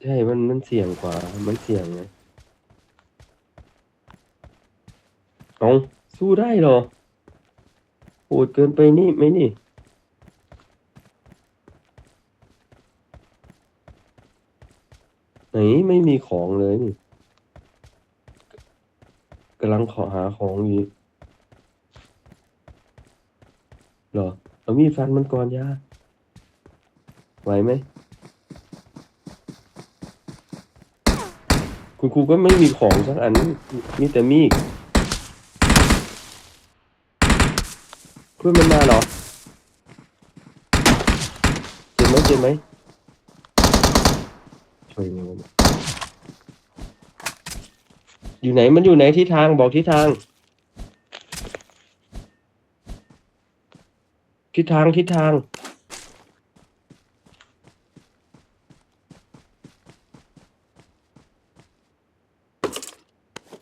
ใช่ มัน มันเสี่ยงกว่า มันเสี่ยงไงเอาสู้ได้เหรอโหดเกินไปนี่ไหมนี่ ไหนไม่มีของเลยนี่กำลังขอหาของอยู่เหรอ เอามีดฟันมันก่อนยา ไหวไหมคุณครูก็ไม่มีของสักอันมีแต่มีดเพื่อนมันมาเหรอ เจ็บไหมเจ็บไหมช่วยหน่อยนะอยู่ไหนมันอยู่ไหนทิศทางบอกทิศทางทิศทางทิศทาง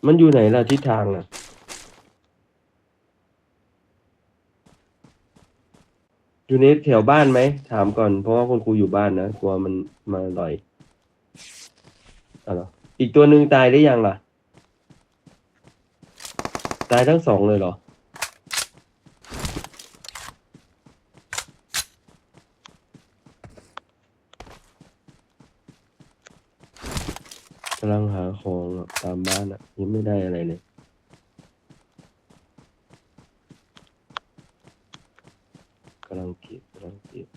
มันอยู่ไหนล่ะทิศทางอะ อยู่ในแถวบ้านไหม ถามก่อน เพราะว่าคุณครูอยู่บ้านนะ กลัวมันมาต่อยอะไรอีกตัวหนึ่งตายได้ยังล่ะ ตายทั้งสองเลยเหรอ กำลังหาของอะตามบ้านอะยังไม่ได้อะไรเลย กำลังเก็บ